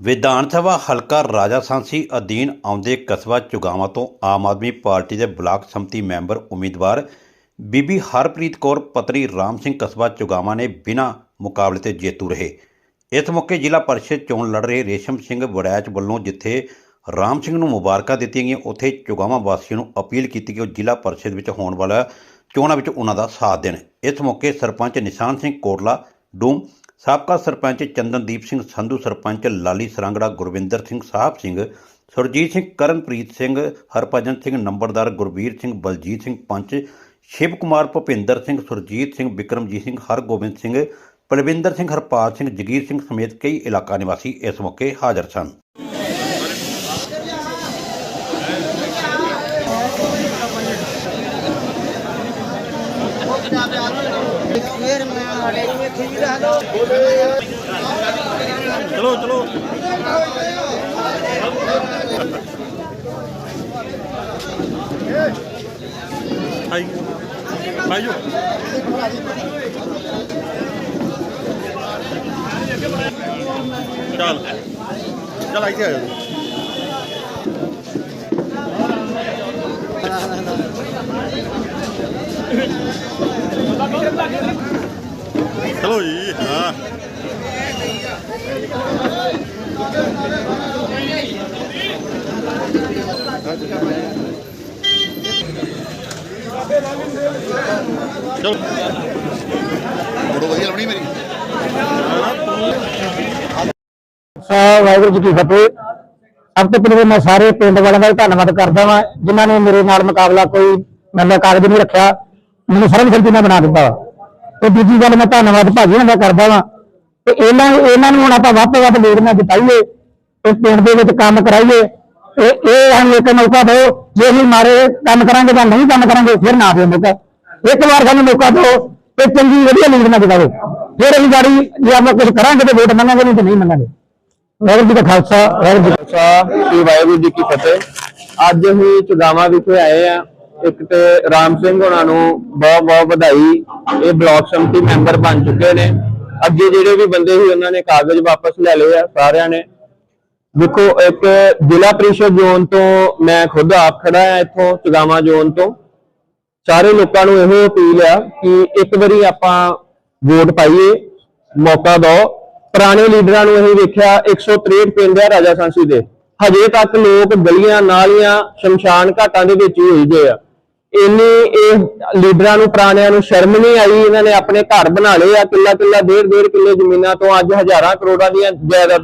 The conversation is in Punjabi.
ਵਿਧਾਨ ਸਭਾ ਹਲਕਾ ਰਾਜਾ ਸਾਂਸੀ ਅਧੀਨ ਆਉਂਦੇ ਕਸਬਾ ਚੁਗਾਵਾਂ ਤੋਂ ਆਮ ਆਦਮੀ ਪਾਰਟੀ ਦੇ ਬਲਾਕ ਸੰਮਤੀ ਮੈਂਬਰ ਉਮੀਦਵਾਰ ਬੀਬੀ ਹਰਪ੍ਰੀਤ ਕੌਰ, ਪਤਨੀ ਰਾਮ ਸਿੰਘ ਕਸਬਾ ਚੁਗਾਵਾਂ ਨੇ ਬਿਨਾਂ ਮੁਕਾਬਲੇ ਤੇ ਜੇਤੂ ਰਹੇ। ਇਸ ਮੌਕੇ ਜ਼ਿਲ੍ਹਾ ਪਰਿਸ਼ਦ ਚੋਣ ਲੜ ਰਹੇ ਰੇਸ਼ਮ ਸਿੰਘ ਵੜੈਚ ਵੱਲੋਂ ਜਿੱਥੇ ਰਾਮ ਸਿੰਘ ਨੂੰ ਮੁਬਾਰਕਾਂ ਦਿੱਤੀਆਂ ਗਈਆਂ, ਉੱਥੇ ਚੁਗਾਵਾਂ ਵਾਸੀਆਂ ਨੂੰ ਅਪੀਲ ਕੀਤੀ ਕਿ ਉਹ ਜ਼ਿਲ੍ਹਾ ਪਰਿਸ਼ਦ ਵਿੱਚ ਹੋਣ ਵਾਲਾ ਚੋਣਾਂ ਵਿੱਚ ਉਹਨਾਂ ਦਾ ਸਾਥ ਦੇਣ। ਇਸ ਮੌਕੇ ਸਰਪੰਚ ਨਿਸ਼ਾਨ ਸਿੰਘ ਕੋਟਲਾ ਡੂਮ ਸਾਬਕਾ ਸਰਪੰਚ ਚੰਦਨਦੀਪ ਸਿੰਘ ਸੰਧੂ, ਸਰਪੰਚ ਲਾਲੀ ਸਰਾਂਗੜਾ, ਗੁਰਵਿੰਦਰ ਸਿੰਘ ਸਾਹਿਬ ਸਿੰਘ, ਸੁਰਜੀਤ ਸਿੰਘ ਕਰਨਪ੍ਰੀਤ ਸਿੰਘ, ਹਰਭਜਨ ਸਿੰਘ ਨੰਬਰਦਾਰ ਗੁਰਬੀਰ ਸਿੰਘ, ਬਲਜੀਤ ਸਿੰਘ ਪੰਚ, ਸ਼ਿਵ ਕੁਮਾਰ ਭੁਪਿੰਦਰ ਸਿੰਘ, ਸੁਰਜੀਤ ਸਿੰਘ ਬਿਕਰਮਜੀਤ ਸਿੰਘ, ਹਰਗੋਬਿੰਦ ਸਿੰਘ, ਪਲਵਿੰਦਰ ਸਿੰਘ ਹਰਪਾਲ ਸਿੰਘ, ਜਗੀਰ ਸਿੰਘ ਸਮੇਤ ਕਈ ਇਲਾਕਾ ਨਿਵਾਸੀ ਇਸ ਮੌਕੇ ਹਾਜ਼ਰ ਸਨ। ਫਿਰ ਮੈਂ ਸਾਡੇ ਨੂੰ ਇੱਥੇ ਹੀ ਰਹਿ ਲਓ ਚਲੋ ਚਲੋ ਆਈ ਹਾਂ। ਚਲੋ। ਫੋਟੋ ਵਧੀਆ ਲਾਉਣੀ ਮੇਰੀ। ਸਾਹਿਬ ਵਾਹਿਗੁਰੂ ਜੀ ਕੀ ਫਤਿਹ। ਸਭ ਤੋਂ ਪਹਿਲਾਂ ਮੈਂ ਸਾਰੇ ਪਿੰਡ ਵਾਲਿਆਂ ਦਾ ਧੰਨਵਾਦ ਕਰਦਾ ਵਾਂ, ਜਿਨ੍ਹਾਂ ਨੇ ਮੇਰੇ ਨਾਲ ਮੁਕਾਬਲਾ ਕੋਈ, ਮੈਂ ਕਾਗਜ਼ ਨਹੀਂ ਰੱਖਿਆ, ਮੈਨੂੰ ਸਰਬਸੰਮਤੀ ਨਾਲ ਬਣਾ ਦਿੱਤਾ ਵਾ। ਤੇ ਦੂਜੀ ਗੱਲ ਮੈਂ ਧੰਨਵਾਦ ਭਾਜੀ ਉਹਨਾਂ ਦਾ ਕਰਦਾ ਵਾਂ। ਤੇ ਇਹਨਾਂ ਇਹਨਾਂ ਨੂੰ ਹੁਣ ਆਪਾਂ ਵੱਧ ਤੋਂ ਵੱਧ ਲੀਡਰਾਂ ਜਿਤਾਈਏ ਤੇ ਪਿੰਡ ਦੇ ਵਿੱਚ ਕੰਮ ਕਰਾਈਏ। ਤੇ ਇਹ ਸਾਨੂੰ ਇੱਕ ਮੌਕਾ ਦਿਓ, ਜੇ ਅਸੀਂ ਮਾਰੇ ਕੰਮ ਕਰਾਂਗੇ ਤਾਂ ਨਹੀਂ ਕੰਮ ਕਰਾਂਗੇ, ਫਿਰ ਨਾ ਦਿਓ ਮੌਕਾ। ਇੱਕ ਵਾਰ ਸਾਨੂੰ ਮੌਕਾ ਦਿਓ ਤੇ ਚੰਗੀ ਵਧੀਆ ਲੀਡ ਨਾਲ ਜਿਤਾਓ। ਫਿਰ ਅਸੀਂ ਗਾੜੀ ਜੇ ਆਪਾਂ ਕੁਝ ਕਰਾਂਗੇ ਤੇ ਵੋਟ ਮੰਗਾਂਗੇ, ਨਹੀਂ ਤੇ ਨਹੀਂ ਮੰਗਾਂਗੇ। ਵਾਹਿਗੁਰੂ ਜੀ ਦਾ ਖਾਲਸਾ, ਵਾਹਿਗੁਰੂ ਜੀ ਕੀ ਖਾਲਸਾ ਵਾਹਿਗੁਰੂ ਜੀ ਕੀ ਫਤਿਹ। ਅੱਜ ਅਸੀਂ ਚੁਗਾਵਾ ਵਿਖੇ ਆਏ ਆ ਇੱਕ ਤੇ ਰਾਮ ਸਿੰਘ ਉਹਨਾਂ ਨੂੰ ਬਹੁਤ ਬਹੁਤ ਵਧਾਈ। ਇਹ ਬਲਾਕ ਸੰਮਤੀ ਮੈਂਬਰ ਬਣ ਚੁੱਕੇ ਨੇ। ਅੱਗੇ ਜਿਹੜੇ ਵੀ ਬੰਦੇ ਸੀ, ਉਹਨਾਂ ਨੇ ਕਾਗਜ਼ ਵਾਪਸ ਲੈ ਲਏ ਆ, ਸਾਰਿਆਂ ਨੇ। ਦੇਖੋ, ਇੱਕ ਜ਼ਿਲ੍ਹਾ ਪ੍ਰੀਸ਼ਦ ਜ਼ੋਨ ਤੋਂ ਮੈਂ ਖੁਦ ਆਪ ਖੜਾ ਆ ਇੱਥੋਂ, ਚੁਗਾਵਾ ਜ਼ੋਨ ਤੋਂ। ਸਾਰੇ ਲੋਕਾਂ ਨੂੰ ਇਹੋ ਅਪੀਲ ਆ ਕਿ ਇੱਕ ਵਾਰੀ ਆਪਾਂ ਵੋਟ ਪਾਈਏ, ਮੌਕਾ ਦਿਓ। ਪੁਰਾਣੇ ਲੀਡਰਾਂ ਨੂੰ ਅਸੀਂ ਵੇਖਿਆ 163 ਪਿੰਡ ਆ ਰਾਜਾ ਸਾਂਸੀ ਦੇ। ਹਜੇ ਤੱਕ ਲੋਕ ਗਲੀਆਂ, ਨਾਲੀਆਂ, ਸ਼ਮਸ਼ਾਨ ਘਾਟਾਂ ਦੇ ਵਿੱਚ ਹੀ ਹੋਈ ਗਏ ਆ। ਇੰਨੀ ਇਹ ਲੀਡਰਾਂ ਨੂੰ, ਪੁਰਾਣਿਆਂ ਨੂੰ ਸ਼ਰਮ ਨਹੀਂ ਆਈ, ਇਹਨਾਂ ਨੇ ਆਪਣੇ ਘਰ ਬਣਾ ਲਏ ਆ ਕਿੱਲਾ ਕਿੱਲਾ ਡੇਢ ਡੇਢ ਕਿੱਲੇ ਜ਼ਮੀਨਾਂ ਤੋਂ ਅੱਜ ਹਜ਼ਾਰਾਂ ਕਰੋੜਾਂ ਦੀਆਂ ਜਾਇਦਾਦਾਂ